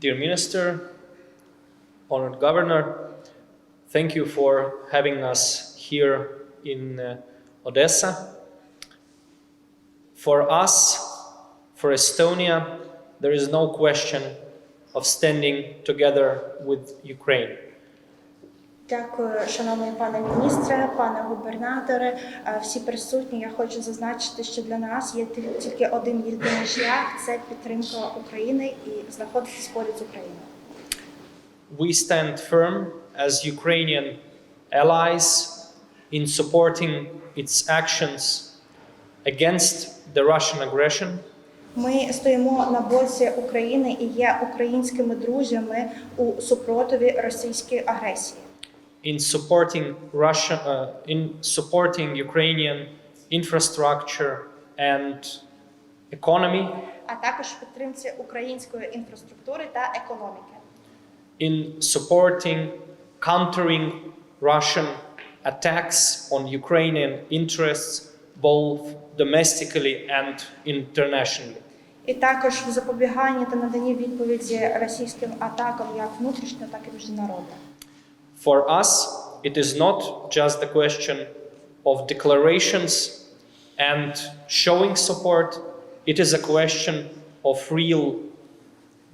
Dear Minister, honored Governor, thank you for having us here in uh, Odessa. For us, for Estonia, there is no question of standing together with Ukraine. Дякую, шановний пане міністре, пане губернаторе, е, всі присутні. Я хочу зазначити, що для нас є тільки один єдиний шлях це підтримка України і знаходитися поряд з Україною. We stand firm as Ukrainian allies in supporting its actions against the Russian aggression Ми стоїмо на боці України і є українськими друзями у супротиві російської агресії. In supporting Russia, uh, in supporting Ukrainian infrastructure and economy, а також підтримці української інфраструктури та економіки, in supporting countering Russian attacks on Ukrainian interests, both domestically and internationally. і також в запобіганні та наданні відповіді російським атакам як внутрішньо, так і міжнародно. For us, it is not just the question of declarations and showing support, it is a question of real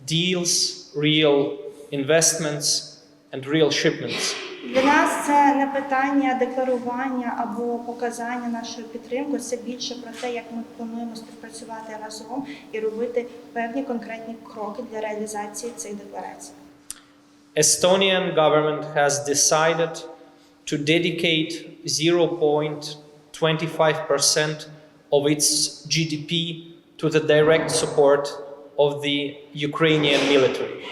deals, real investments, and real shipments. Для нас це не питання декларування або показання нашої підтримки. Це більше про те, як ми плануємо співпрацювати разом і робити певні конкретні кроки для реалізації цих декларацій. Estonian government has decided to dedicate 0.25% of its GDP to the direct support of the Ukrainian military.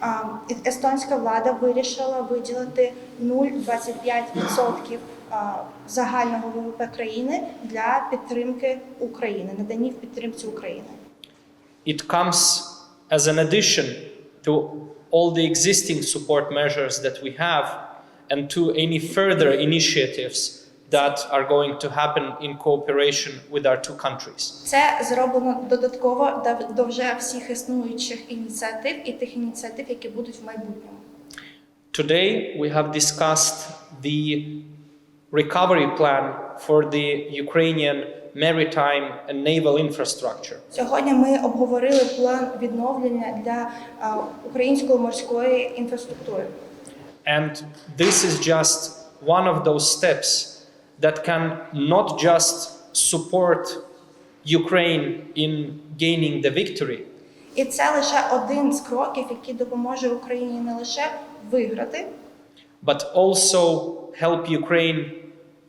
А, і Естонська влада вирішила виділити 0,25% а, загального ВВП країни для підтримки України, надані в підтримці України. It comes as an addition to all the existing support measures that we have and to any further initiatives that are going to happen in cooperation with our two countries. Це зроблено додатково до- до вже всіх існуючих ініціатив і тих ініціатив, які будуть в майбутньому. Today, we have discussed the recovery plan for the Ukrainian maritime and naval infrastructure. Сьогодні ми обговорили план відновлення для української морської інфраструктури. And this is just one of those steps that can not just support Ukraine in gaining the victory, І це лише один з кроків, який допоможе Україні не лише виграти, but also help Ukraine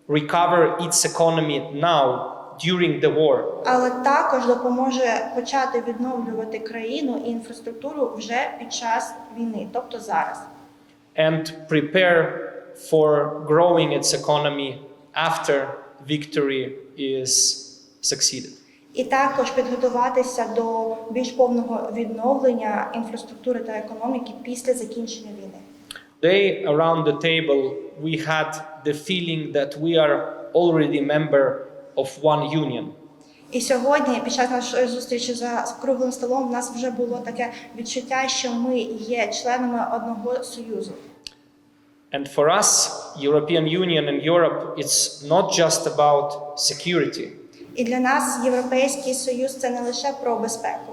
recover its economy now during the war. але також допоможе почати відновлювати країну і інфраструктуру вже під час війни, тобто зараз. and prepare for growing its economy after victory is succeeded. І також підготуватися до більш повного відновлення інфраструктури та економіки після закінчення війни. Today, around the table, we had the feeling that we are already member of one union. І сьогодні, під час нашої зустрічі за круглим столом, в нас вже було таке відчуття, що ми є членами одного союзу. And for us, European Union and Europe, it's not just about security, І для нас Європейський Союз це не лише про безпеку,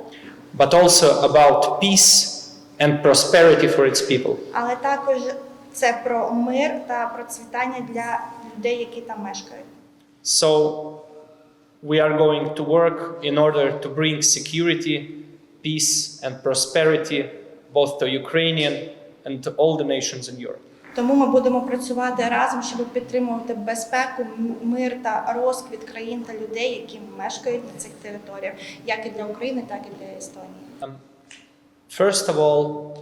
but also about peace and prosperity for its people. але також це про мир та процвітання для людей, які там мешкають. So we are going to work in order to bring security, peace, and prosperity both to Ukrainian and to all the nations in Europe. Тому ми будемо працювати разом, щоб підтримувати безпеку, мир та розквіт країн та людей, які мешкають на цих територіях, як і для України, так і для Естонії. Um, first of all,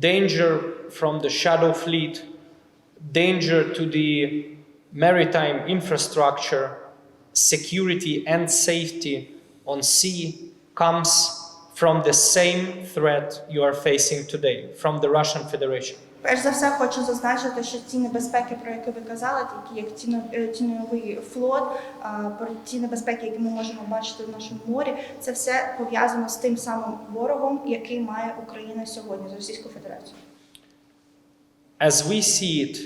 danger from the shadow fleet, danger to the maritime infrastructure, security and safety on sea comes from the same threat you are facing today, from the Russian Federation. Перш за все, хочу зазначити, що ці небезпеки, про які ви казали, такі як тіно- е, флот, про ті небезпеки, які ми можемо бачити в нашому морі, це все пов'язано з тим самим ворогом, який має Україна сьогодні з Російською Федерацією. As we see it,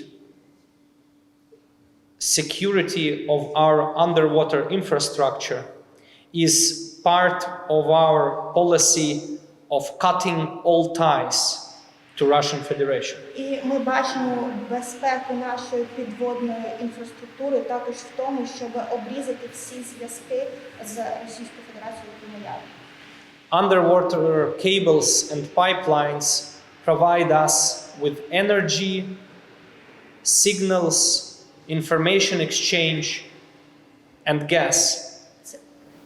security of our underwater infrastructure is part of our policy of cutting all ties to Russian Federation. І ми бачимо безпеку нашої підводної інфраструктури також в тому, щоб обрізати всі зв'язки з Російською Федерацією, які наявні. Underwater cables and pipelines provide us with energy, signals, information exchange, and gas. Це-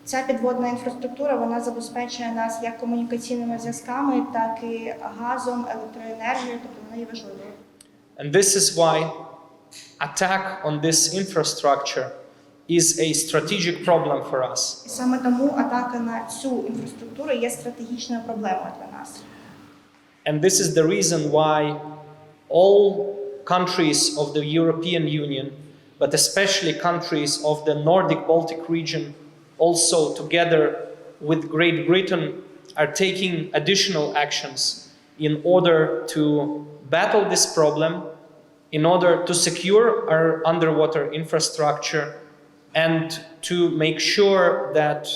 Ця підводна інфраструктура вона забезпечує нас як комунікаційними зв'язками, так і газом, електроенергією, тобто вона є важливою. And this is why attack on this infrastructure is a strategic problem for us. І саме тому атака на цю інфраструктуру є стратегічною проблемою для нас. And this is the reason why all countries of the European Union, but especially countries of the Nordic Baltic region, also together with Great Britain, are taking additional actions in order to battle this problem, in order to secure our underwater infrastructure, and to make sure that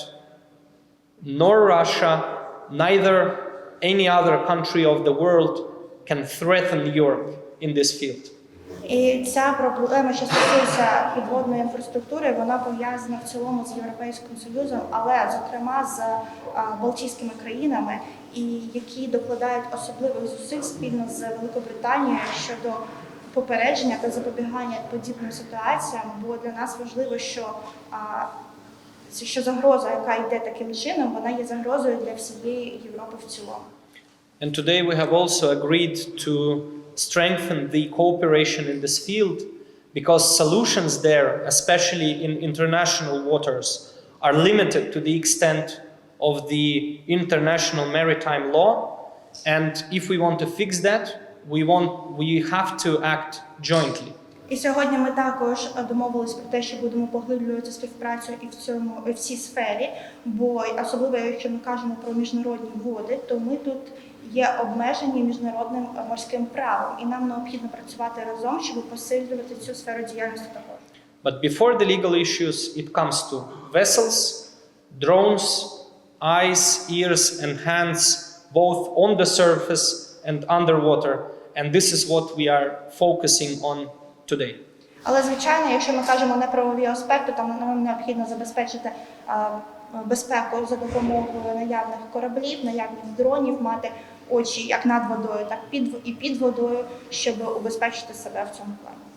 nor Russia, neither any other country of the world can threaten Europe in this field. І ця проблема, що стосується підводної інфраструктури, вона пов'язана в цілому з Європейським Союзом, але зокрема з Балтійськими країнами, і які докладають особливих зусиль спільно з Великобританією щодо попередження та запобігання подібним ситуаціям. Бо для нас важливо, що що загроза, яка йде таким чином, вона є загрозою для всієї Європи в цілому. And today we have also agreed to strengthen the cooperation in this field because solutions there, especially in international waters, are limited to the extent of the international maritime law. And if we want to fix that, we, want, we have to act jointly. І сьогодні ми також домовились про те, що будемо поглиблювати співпрацю і в цьому і в цій сфері. Бо особливо, якщо ми кажемо про міжнародні води, то ми тут є обмежені міжнародним морським правом, і нам необхідно працювати разом, щоб посилювати цю сферу діяльності також. But before the legal issues, it comes to vessels, drones, eyes, ears, and hands, both on the surface and underwater. And this is what we are focusing on today. Але звичайно, якщо ми кажемо не правові аспекти, то нам необхідно забезпечити безпеку за допомогою наявних кораблів, наявних дронів, мати очі як над водою, так під і під водою, щоб убезпечити себе в цьому плані.